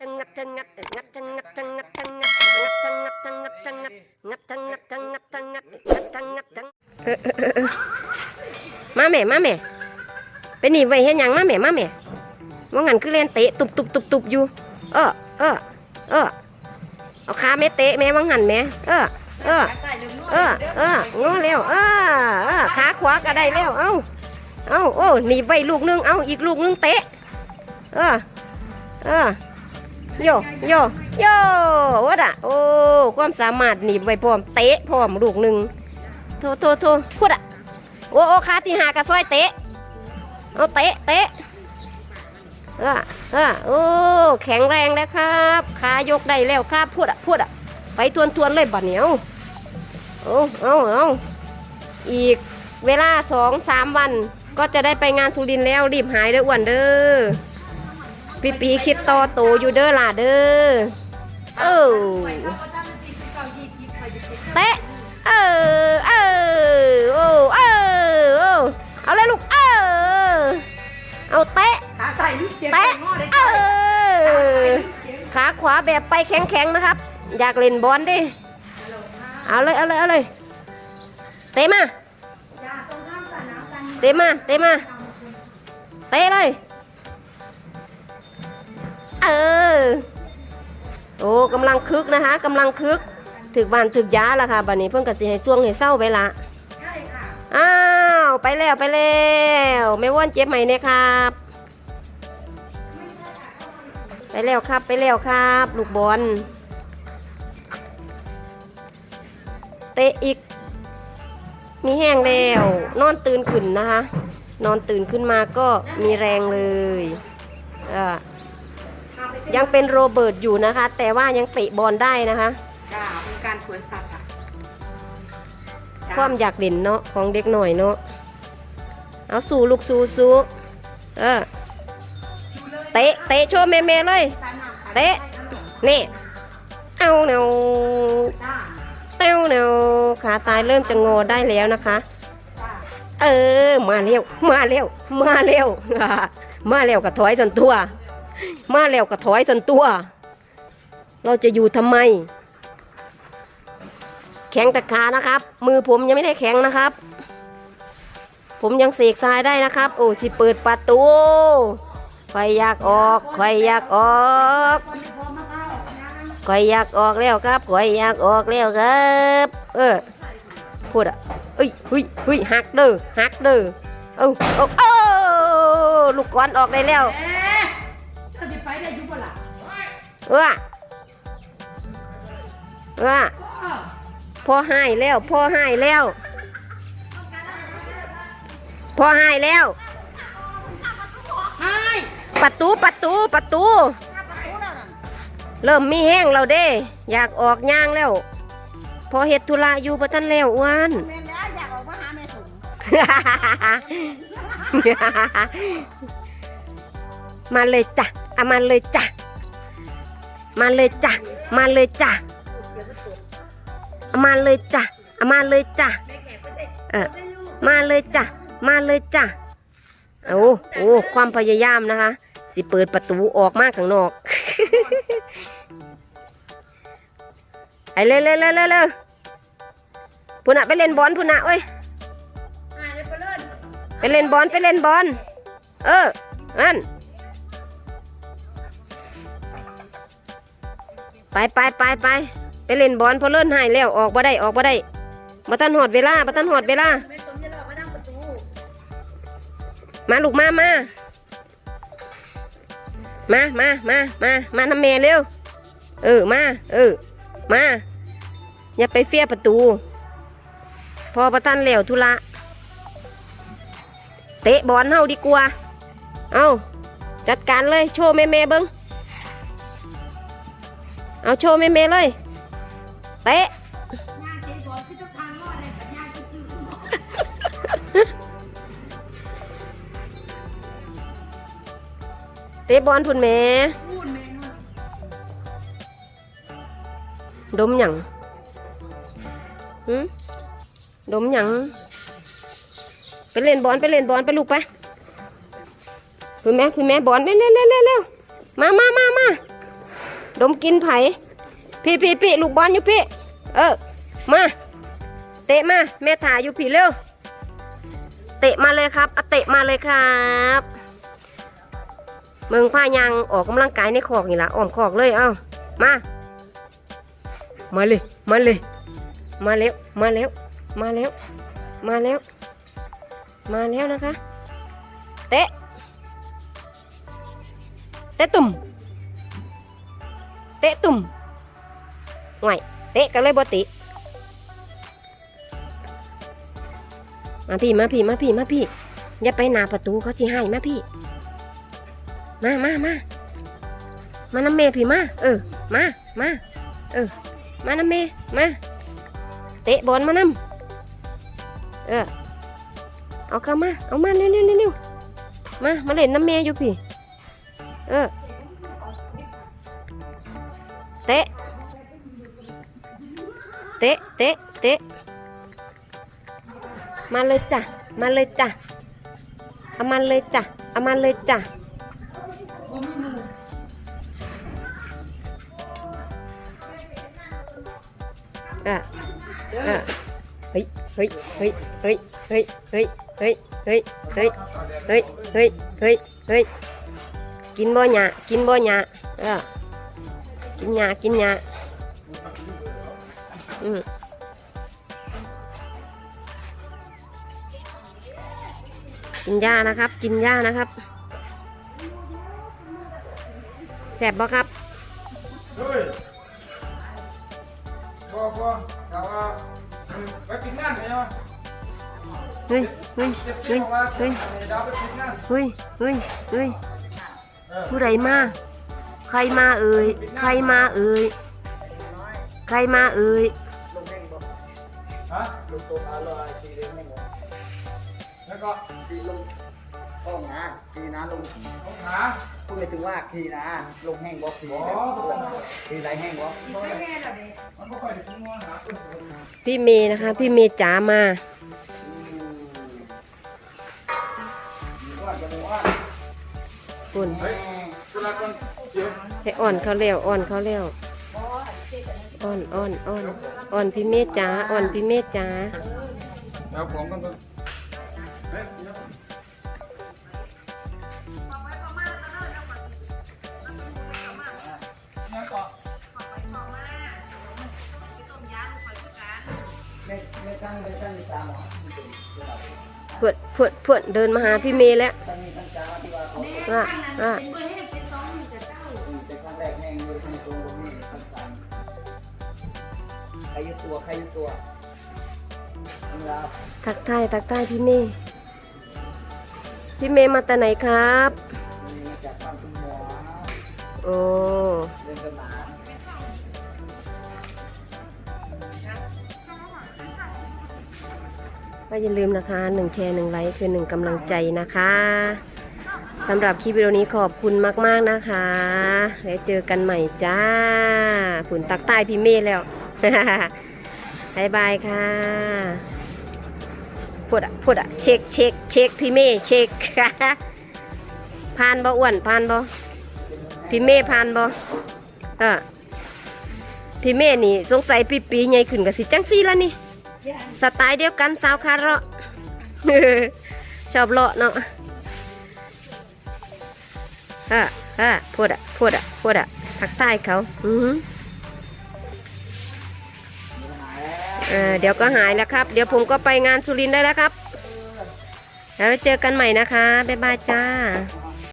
ทั้งงัดทั้งงัดงัดทั้งงัดทั้งงัดทั้งงัดงัดทั้งงัดทั้งงัดงัดทั้งงัดทั้งงัดทั้งงัดงัดทั้งงัดทั้งมาแม่มาแม่เป็นหนีไว้เห็นยังมาแม่มาแม่ว่างั้นคือเล่นเตะตุบตุบตุบตุบอยู่ เออเออเออเอาขาแม่เตะแม่ว่างั้นแม่เออเออเออเอองอเร็วเออเออขาขวาก็ได้แล้วเอ้าเอ้าโอ้หนีไปลูกนึงเอ้าอีกลูกนึงเตะ เออเออ โยโยโยวัดอะโอ้ความสามารถหนีบไว้พร้อมเตะพร้อมลูกหนึ่งโทโทโทพูดอะโอ้โอ้ขาที่หากระซอยเตะเอาเตะเตะเออเออโอ้แข็งแรงแล้วครับขายกได้แล้วครับพูดอะพูดอะไปทวนทวนๆเลยบัดเหนียวเอาเอาเอาอีกเวลาสองสามวันก็จะได้ไปงานสุรินแล้วรีบหายเด้ออ้วนเด้อ ปีปีคิดต่อโตอยู่เด้อล่ะเด้อเออเตะเออเออโอ้เออโอ้เอาเลยลูกเออเอาเตะขาใส่ลูกเจ็บเตะงอได้เออขาขวาแบบไปแข็งๆนะครับ อยากเล่นบอลดิเอาเลยเอาเลยเอาเลยเตะมาเตะมาเตะมาเตะเลย เออ โอ้กำลังคึกนะคะกำลังคึก ถึกบานถึกยาละค่ะบัดนี้เพิ่งกะสิให้ช่วงให้เศร้าไปละใช่ค่ะ อ้าว ไปแล้วไปแล้วไม่ว่านเจ็บไหมเนี่ยครับ ไปแล้วครับไปแล้วครับ ลูกบอล เตะอีก มีแห้งแล้ว นอนตื่นขึ้นนะคะ นอนตื่นขึ้นมาก็มีแรงเลย เอ่อ ยังเป็นโรเบิร์ตอยู่นะคะ แต่ว่ายังเตะบอลได้นะคะจ้าเป็นการสวนสัตว์อะจ้ความอยากเล่นเนาะของเด็กหน่อยเนาะเอาสู้ลูกสู้สู้เออเตะเตะโชว์แม่แม่ๆเลยเตะนี่เอาเนาจ้าเต้าเนาขาซ้ายเริ่มจะงอได้แล้วนะคะจ้าเออ มาเร็ว มาเร็ว มาเร็ว มาเร็วกับถอยจนตัว มาเร็วกับถอยจนตัว เราจะอยู่ทำไม แข็งต่ขานะครับ มือผมยังไม่ได้แข็งนะครับ ผมยังเสกทรายได้นะครับ โอ้สิเปิดประตูไฟอยากออกไฟอยากออกไฟอยากออกแล้วครับไฟอยากออกแล้วครับ เออพูดอะเอ้ยเฮ้ยเฮ้ยหักเด้อหักเด้อเอ้าเอ้าเอ้ลูกก้อนออกได้แล้ว เออเออเออพ่อให้แล้ว พ่อให้แล้ว พ่อให้แล้วให้ประตูประตูประตู เริ่มมีแห้งแล้วเด้ อยากออกย่างแล้ว พอเฮ็ดธุระอยู่ประทันแล้วอ้วนแม่นแล้วอยากออกมาหาแม่สมมาเลยจ้ะเอามาเลยจ้ะ มาเลยจ้ะมาเลยจ้ะเอามาเลยจ้ะเอามาเลยจ้ะเออมาเลยจ้ะมาเลยจ้ะโอ้โอ้ความพยายามนะคะ สิเปิดประตูออกมาข้างนอกไอ้เร็วเร็วเร็วเร็วเร็วพุ่นอะไปเล่นบอลพุ่นอะเอ้ยให้เลยไปเลยไปเล่นบอลไปเล่นบอลเออนั่น ไปไปไปไปไปเล่นบอลพอเลิ่นหายแล้วออกบ่ได้ออกบ่ได้บ่ทันหอดเวลาบ่ทันหอดเวลาไม่ามาลูกมามามามามามามาทำแม่เร็ว เออมา เออ มา อย่าไปเฟี้ยประตู พอประทันแล้วธุระเตะบอลเฮาดีกว่า เอาจัดการเลยโชว์แม่แม่เบิ้ง เอาโชว์แม่แม่ๆเลย เตะย่างเจ๊บอกที่เจ้าทางรอดเตะบอลพุ่นแม่ดเมดมหยังหืมดมหยังไปเล่นบอลไปเล่นบอลไปลูกไปคุณแม่คุณแม่บอลเร็วเร็วเร็วเร็วเร็วมามามามา ดมกินไผ่พี่พี่พี่ลูกบอลอยู่พี่ เออ มา เตะมา แม่ถ่ายอยู่พี่เร็ว เตะมาเลยครับเอาเตะมาเลยครับ เมืองผ้ายางออกกำลังกายในคอกนี่ละอ้อมคอกเลย เอ้า มา มาเลย มาเลย มาแล้ว มาแล้ว มาแล้ว มาแล้ว มาแล้วนะคะ เตะ เตะตุ่มะตุ่มห่วยเตะกันเลยบ่ติมาพี่มาพี่มาพี่มาพี่ อย่าไปหน้าประตูเขาสิให้มาพี่ มามามามาน้ำเมพี่มา เออ มามาเออ มาน้ำเมมา เตะบอลมานำเออ เอาเข้ามา เอามาเร็วเร็วเร็วเร็วมา มาเล่นน้ำเมอยู่พี่ เออ เตะเตะเตะมาเลยจ้ะมาเลยจ้ะเอามาเลยจ้ะเอามาเลยจ้ะอะอะเฮ้ยเฮ้ยเฮ้ยเฮ้ยเฮ้ยเฮ้ยเฮ้ยเฮ้ยเฮ้ยเฮ้ยเฮ้ยเฮ้ยเฮ้ยกินบ่หยากินบ่หยาเออกินหยากินหยา อืมกินหญ้านะครับ กินหญ้านะครับแจ็บบ่ครับเฮ้ยพอพอแต่ว่าไปปิดงานไหมวะเฮ้ยเฮ้ยเจ็บเฮ้เจ็ยบว่าเฮ้ยดาวไปปิดงานเฮ้ยเฮ้ยเฮ้ยเออผู้ใดมา ใครมาเอ่ย ใครมาเอ่ย ใครมาเอ่ยฮะ ลงตัวอร่อยทีเดียวไม่หมดแล้วก็ทีลงห้องนะทีนะลงต้องหาพูดไปถึงว่าทีนะลงแห้งบล็อกทีทีไรแห้งบล็อกมันก็ค่อยได้ทิ้งว่าหาคนคนพี่เมย์นะคะ พี่เมย์จ๋ามาว่าจะบอกว่าปุ่นเฮ้ยตุลาคนเชีย ให้อ่อนเขาแล้วอ่อนเขาแล้ว อ่อนอ่อนอ่อนอ่อนพี่เมฆจ้าอ่อนพี่เมฆจ้าเอาของกันก่อนพวดพวดพวดเดินมาหาพี่เมย์แล้วอะอะ รยุตัวใครยุตัวเวลาทักทายทักทายพี่เมย์พี่เมย์มาแต่ไหนครับมาจากบ้านคุณหมอโอ้เดินกันมาก็อย่าลืมนะคะหนึ่งแชร์หนึ่งไลค์คือหนึ่งกำลังใจนะคะสำหรับคลิปวิดีโอนี้ขอบคุณมาก ๆ นะคะ แล้วเจอกันใหม่จ้าขุนตักใต้พี่เมย์แล้ว บายบายค่ะพูดอะพูดอะเช็คเช็คเช็คพี่เมย์เช็คผ่านบ่อ้วนผ่านบ่พี่เมย์ผ่านบ่เออพี่เมย์นี่สงสัยปีปีใหญ่ขึ้นกับสิจังซี่แล้วนี่สไตล์เดียวกันสาวคาร์เราะชอบเลาะเนาะฮ่าฮ่าพูดอะพูดอะพูดอะทักทายเขา อือ ออเดี๋ยวก็หายแล้วครับ เดี๋ยวผมก็ไปงานสุรินทร์ได้แล้วครับ แล้วเจอกันใหม่นะคะ บ๊ายบายจ้า